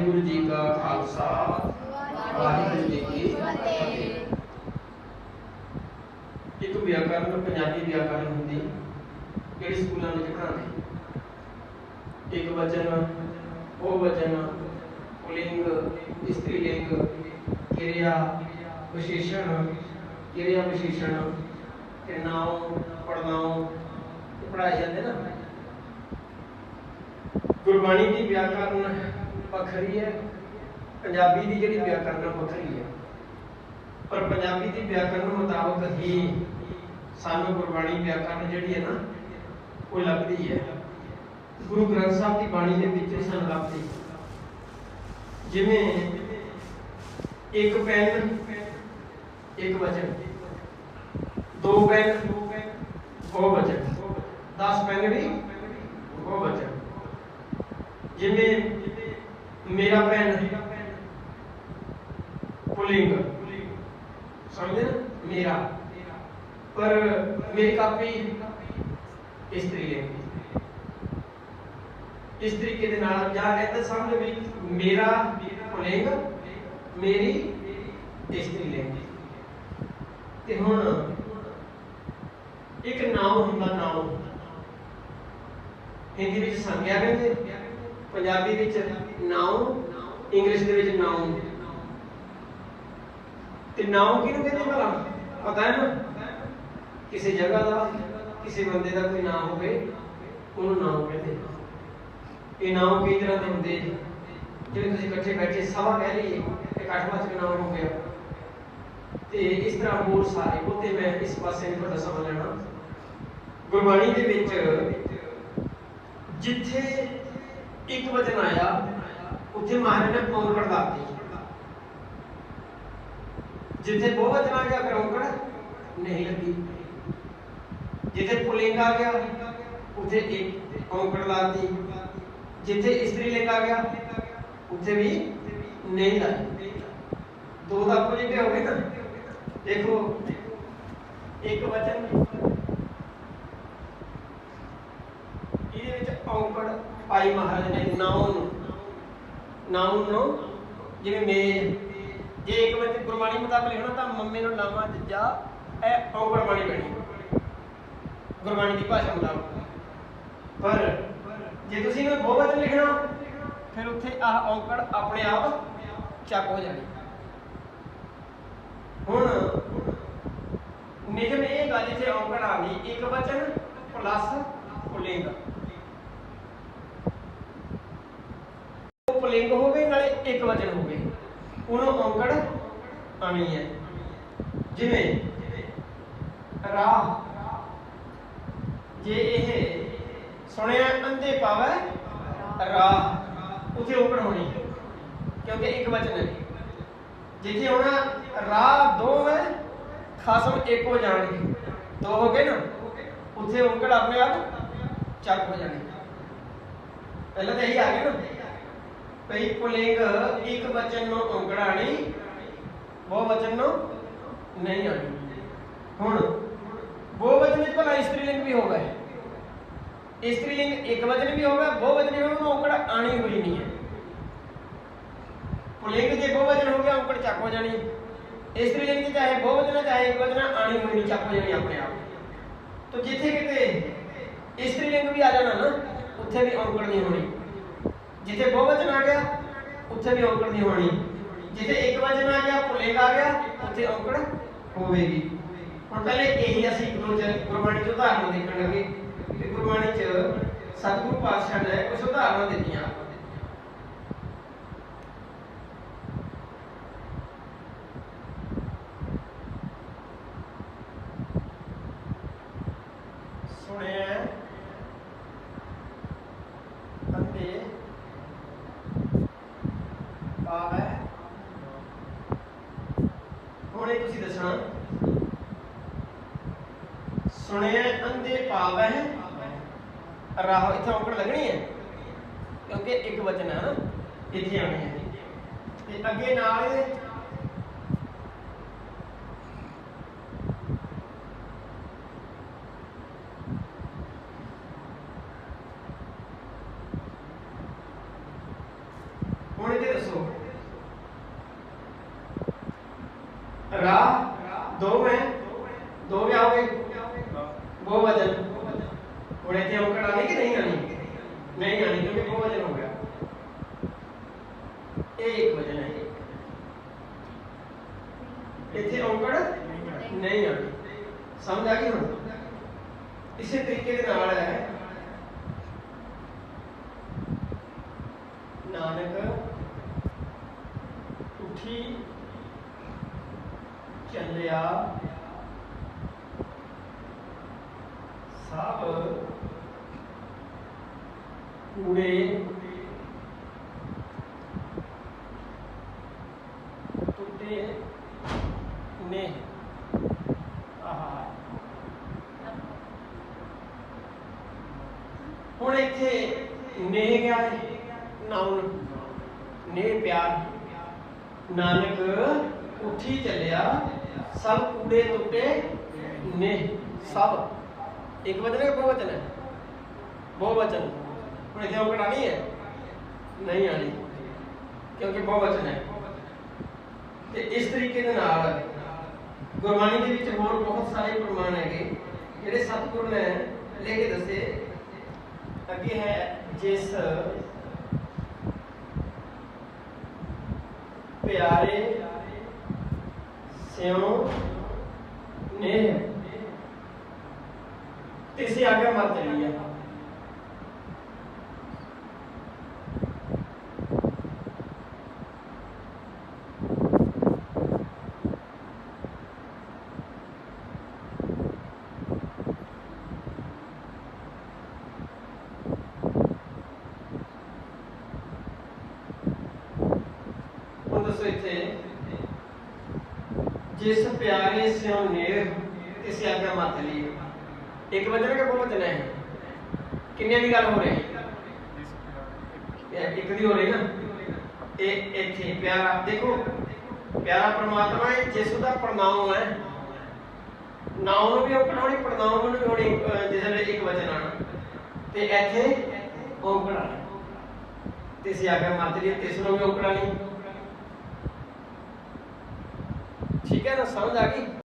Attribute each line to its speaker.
Speaker 1: ਵਾਹਿਗੁਰੂ ਜੀ ਕਾ ਖਾਲਸਾ, ਵਾਹਿਗੁਰੂ ਜੀ ਕੀ ਫਤਿਹ। ਇੱਕ ਵਿਆਕਰਨ, ਪੰਜਾਬੀ ਵਿਆਕਰਨ ਹੁੰਦੀ, ਕਿਹੜੀ ਸਕੂਲਾਂ ਵਿੱਚ ਪੜ੍ਹਾਉਂਦੇ? ਇੱਕ ਵਚਨ, ਉਹ ਵਚਨ, ਪੁਲਿੰਗ ਇਸਤਰੀ ਕਿਰਿਆ, ਵਿਸ਼ੇਸ਼ਣ ਕਿਰਿਆ ਵਿਸ਼ੇਸ਼ਣ ਤੇ ਨਾਉ ਪੜਨਾਉ ਪੜਾਏ ਜਾਂਦੇ ਨਾ। ਗੁਰਬਾਣੀ ਦੀ ਵਿਆਕਰਨ ਵੱਖਰੀ ਹੈ। ਪੰਜਾਬੀ ਦੀ ਜਿਹੜੀ ਵਿਆਕਰਨ ਵੱਖਰੀ ਹੈ। ਪਰ ਪੰਜਾਬੀ ਦੀ ਵਿਆਕਰਨ ਮੁਤਾਬਕ ਹੀ ਸਾਨੂੰ ਗੁਰਬਾਣੀ ਵਿਆਕਰਨ ਜਿਹੜੀ ਹੈ ਨਾ, ਉਹ ਲੱਭਦੀ ਹੈ। ਗੁਰੂ ਗ੍ਰੰਥ ਸਾਹਿਬ ਦੀ ਬਾਣੀ ਦੇ ਵਿੱਚ ਸਾਨੂੰ ਲੱਭਦੀ ਜਿਵੇਂ ਇੱਕ ਪੈਨ, ਇੱਕ ਵਚਨ। ਦੋ ਪੈਨ, ਦੋ ਵਚਨ। 10 ਪੈਨ ਵੀ ਉਹ ਵਚਨ। ਜਿਵੇਂ ਮੇਰਾ ਪੈਨ ਪੁਲਿੰਗ। ਸਮਝਦੇ ਨਾ? ਮੇਰਾ। ਪਰ ਮੇਰੀ ਕਾਪੀ ਇਸਤਰੀ ਲਿੰਗ ਇਸ ਤਰੀਕੇ ਦੇ ਨਾਲ ਜਾਂ ਇਹਦਾ ਸਮਝ ਵੀ ਮੇਰਾ ਪੁਲਿੰਗ, ਮੇਰੀ ਇਸਤਰੀ ਲਿੰਗ ਤੇ ਹੁਣ ਇੱਕ ਨਾਮ ਹੁੰਦਾ ਨਾਮ ਹਿੰਦੀ ਵਿੱਚ ਸੰਗਿਆ ਕਹਿੰਦੇ। ਪੰਜਾਬੀ ਵਿੱਚ ਨਾਉਨ ਇੰਗਲਿਸ਼ ਦੇ ਵਿੱਚ ਨਾਉਨ ਤੇ ਨਾਉਨ ਕਿਹਨੂੰ ਕਹਿੰਦੇ ਭਲਾ? ਪਤਾ ਹੈ ਨਾ? ਕਿਸੇ ਜਗ੍ਹਾ ਦਾ, ਕਿਸੇ ਬੰਦੇ ਦਾ ਕੋਈ ਨਾਮ ਹੋਵੇ, ਉਹਨੂੰ ਨਾਮ ਕਹਿੰਦੇ ਇਹ ਨਾਮ ਕਈ ਤਰ੍ਹਾਂ ਦੇ ਹੁੰਦੇ ਜੀ। ਤੁਸੀਂ ਇਕੱਠੇ ਬੈਠੇ ਸਭਾ ਕਹਿ ਲਈਏ ਤੇ ਇਕੱਠ ਨਾਮ ਹੋ ਗਿਆ। ਤੇ ਇਸ ਤਰ੍ਹਾਂ ਹੋਰ ਸਾਰੇ ਉਹਤੇ ਮੈਂ ਇਸ ਪਾਸੇ ਨਹੀਂ ਤੁਹਾਡਾ ਸਮਾਂ ਲੈਣਾ। ਗੁਰਬਾਣੀ ਦੇ ਵਿੱਚ ਜਿੱਥੇ ਇੱਕ ਵਚਨ ਆਇਆ ਉੱਥੇ ਮਹਾਰਾਜ ਨੇ ਔਂਕੜ ਲਾਤੀ ਜਿੱਥੇ ਬਹੁ ਵਚਨ ਆ ਗਿਆ ਫਿਰ ਔਂਕੜ ਨਹੀਂ ਲੱਗੀ ਜਿੱਥੇ ਪੁਲਿੰਗ ਆ ਗਿਆ ਉੱਥੇ ਇੱਕ ਔਂਕੜ ਲਾਤੀ ਜਿੱਥੇ ਇਸਤਰੀ ਲਿੰਗ ਆ ਗਿਆ ਉੱਥੇ ਵੀ ਨਹੀਂ ਲਾਈ ਦੋ ਦਾ ਆਪੋਜੀਟ ਹੋ ਗਏ ਨਾ ਦੇਖੋ ਇੱਕ ਵਚਨ ਇਹਦੇ ਵਿੱਚ ਔਂਕੜ ਪਾਈ ਮਹਾਰਾਜ ਨੇ ਨਾਉਨ ਨਾਉਨ ਨੂੰ ਜਿਵੇਂ ਮੇਰ ਜੇ ਇੱਕ ਵਚਨ ਗੁਰਬਾਣੀ ਮੁਤਾਬਕ ਲਿਖਣਾ ਤਾਂ ਮੰਮੇ ਨੂੰ ਲਾਵਾਂ ਜੱਜਾ ਇਹ ਔਂਕੜ ਬਣੀ। ਗੁਰਬਾਣੀ ਦੀ ਭਾਸ਼ਾ ਮੁਤਾਬਕ। ਪਰ ਜੇ ਤੁਸੀਂ ਇਹਨੂੰ ਬਹੁਵਚਨ ਲਿਖਣਾ, ਫਿਰ ਉੱਥੇ ਆਹ ਔਂਕੜ ਆਪਣੇ ਆਪ ਚੱਕ ਹੋ ਜਾਣੀ। ਹੁਣ ਨਿਯਮ ਇਹ ਗੱਲ ਜਿੱਥੇ ਔਂਕੜ ਆ ਗਈ, ਇੱਕ ਵਚਨ ਪਲੱਸ ਪੁਲਿੰਗ ਉਹ ਪੁਲਿੰਗ ਹੋਵੇ ਨਾਲੇ ਇੱਕ ਵਚਨ ਹੋਵੇ ਉਹਨੂੰ ਔਂਕੜ ਆਣੀ ਹੈ। ਜਿਵੇਂ ਰਾਹ। ਜੇ ਇਹ ਸੁਣਿਆ ਅੰਧੇ ਪਾਵੈ, ਰਾਹ ਉਥੇ ਔਂਕੜ ਹੋਣੀ ਕਿਉਂਕਿ ਇੱਕ ਵਚਨ ਹੈ। ਜਿੱਥੇ ਹੋਣਾ ਰਾਹ ਦੋ ਹੈ, ਖਾਸਮ ਇੱਕ ਹੋ ਜਾਣਗੇ ਦੋ ਹੋ ਗਏ ਨਾ, ਉੱਥੇ ਔਂਕੜ ਆਪਣੇ ਆਪ ਚੱਕ ਹੋ ਜਾਣੀ ਪਹਿਲਾਂ ਤਾਂ ਇਹੀ ਆ ਗਿਆ ਨਾ। ਪਈ ਪੁਲਿੰਗ ਇੱਕ ਵਚਨ ਨੂੰ ਔਂਕੜਾਣੀ ਬਹੁ ਵਚਨ ਨੂੰ ਨਹੀਂ ਆਣੀ ਹੁਣ, ਬਹੁ ਵਚਨ ਵਿੱਚ ਭਲਾ ਇਸਤਰੀ ਲਿੰਗ ਵੀ ਹੋਵੇ। ਇਸਤਰੀ ਲਿੰਗ ਇੱਕ ਵਚਨ ਵੀ ਹੋਵੇ, ਬਹੁ ਵਚਨ ਵੀ ਹੋਵੇ, ਉਹਨੂੰ ਔਂਕੜ ਆਣੀ ਹੋਈ ਨਹੀਂ ਹੈ। ਪੁਲਿੰਗ ਜੇ ਬਹੁ ਵਚਨ ਹੋ ਗਿਆ, ਔਂਕੜ ਚੱਕ ਹੋ ਜਾਣੀ। ਇਸਤਰੀ ਲਿੰਗ ਚ ਚਾਹੇ ਬਹੁ ਵਚਨ ਚਾਹੇ ਇੱਕ ਵਚਨ ਆਣੀ ਹੋਈ ਨਹੀਂ, ਚੱਕ ਹੋ ਜਾਣੀ ਆਪਣੇ ਆਪ। ਤਾਂ ਜਿੱਥੇ ਕਿਤੇ ਜਿੱਥੇ ਬਹੁਵਚਨ ਆ ਗਿਆ, ਉੱਥੇ ਵੀ ਔਕੜ ਨਹੀਂ ਹੋਣੀ। ਜਿੱਥੇ ਇੱਕ ਵਚਨ ਆ ਗਿਆ ਪੁਲਿੰਗ ਆ ਗਿਆ, ਉੱਥੇ ਔਕੜ ਹੋਵੇਗੀ। ਹੁਣ ਪਹਿਲੇ ਇਹੀ ਅਸੀਂ ਗੁਰਬਾਣੀ ਚ ਉਦਾਹਰਨ ਦੇਖਣ ਲੱਗੇ। ਕਿ ਗੁਰਬਾਣੀ ਚ ਸਤਿਗੁਰੂ ਪਾਤਸ਼ਾਹ ਨੇ ਕੁਝ ਉਦਾਹਰਨਾਂ ਦਿੱਤੀਆਂ ਸੁਣਿਆ ਅੰਤੇ ਪਾਵੈ ਹੁਣ ਇਹ ਤੁਸੀਂ ਦੱਸਣਾ। ਸੁਣਿਆ ਅੰਦੇ ਪਾਵੈ ਰਾਹ ਇੱਥੇ ਔਂਕੜ ਲੱਗਣੀ ਹੈ। ਕਿਉਂਕਿ ਇੱਕ ਵਚਨ ਹੈ ਨਾ, ਇੱਥੇ ਆਣੀ ਹੈ। ਤੇ ਅੱਗੇ ਨਾਲ ਇਹਦੇ ਹੁਣ ਇਹਦੇ ਦੱਸੋ ਰਾ ਦੋ ਮੈਂ ਦੋ ਵੀ ਆਓਗੇ ਬਹੁ ਵਜਨ ਹੁਣ ਇੱਥੇ ਔਂਕੜ ਆਣੀ ਕਿ ਨਹੀਂ ਆਣੀ ਨਹੀਂ ਆਣੀ ਕਿਉਂਕਿ ਬਹੁ ਵਜਨ ਹੋ ਗਿਆ ਇਹ ਇੱਕ ਵਜਨ ਹੈ ਇੱਥੇ ਔਂਕੜ ਨਹੀਂ ਆਣੀ ਸਮਝ ਆ ਗਈ ਹੁਣ ਇਸੇ ਤਰੀਕੇ ਦੇ ਨਾਲ ਹੈ ਨਾਨਕ ਉਠੀ ਚੱਲਿਆ ਸਭ ਕੂੜੇ ਟੁੱਟੇ ਨੇ ਆਹਾ ਹੁਣ ਇੱਥੇ ਨੇ ਗਿਆ ਹੈ ਨਾਉਨ ਨੇ ਪਿਆਰ ਨਾਨਕ ਉੱਠੀ ਚੱਲਿਆ, ਸਭ ਕੂੜੇ ਟੁੱਟੇ ਨੇ, ਸਭ। ਇੱਕ ਵਚਨ ਹੈ ਬਹੁ ਹੈ? ਬਹੁ ਹੁਣ ਇੱਥੇ ਔਂਕੜ ਆਣੀ ਹੈ? ਨਹੀਂ ਆਣੀ ਕਿਉਂਕਿ ਬਹੁ ਹੈ। ਤੇ ਇਸ ਤਰੀਕੇ ਦੇ ਨਾਲ ਗੁਰਬਾਣੀ ਦੇ ਵਿੱਚ ਹੋਰ ਬਹੁਤ ਸਾਰੇ ਪ੍ਰਮਾਣ ਹੈਗੇ, ਜਿਹੜੇ ਸਤਿਗੁਰ ਨੇ ਲੈ ਕੇ ਦੱਸੇ। ਅੱਗੇ ਹੈ ਜਿਸ ਪਿਆਰੇ ਸਿਉ ਨੇ। ਤਿਸੇ ਆਗੇ ਮਰ ਚਲੀ ਆ ਹੁਣ ਦੱਸੋ ਇੱਥੇ ਜਿਸ ਪਿਆਰੇ ਸਿਉ ਨੇਰ ਤਿਸ ਆਗਾ ਮਤ ਲਈ। ਇੱਕ ਵਚਨ ਕਿ ਬਹੁ ਵਚਨ ਹੈ ਕਿੰਨੇ ਦੀ ਗੱਲ ਹੋ ਰਹੀ? ਹੈ ਇੱਕ ਦੀ ਹੋ ਰਹੀ ਨਾ। ਇਹ ਇੱਥੇ ਪਿਆਰਾ ਦੇਖੋ, ਪਿਆਰਾ ਪ੍ਰਮਾਤਮਾ ਹੈ, ਜਿਸ ਦਾ ਪ੍ਰਣਾਮ ਹੈ। ਨਾਮ ਨੂੰ ਵੀ ਔਕੜਾਉਣੀ ਪ੍ਰਣਾਮ ਨੂੰ ਵੀ ਹੋਣੀ ਜਿਸ ਵੇਲੇ ਇੱਕ ਵਚਨ ਆਣਾ। ਤੇ ਇੱਥੇ ਔਕੜਾ ਤੇ ਸੀ ਮਤ ਲਈ ਤਿਸ ਨੂੰ ਵੀ ਔਕੜਾਣੀ ਠੀਕ ਹੈ ਨਾ ਸਮਝ ਆ ਗਈ?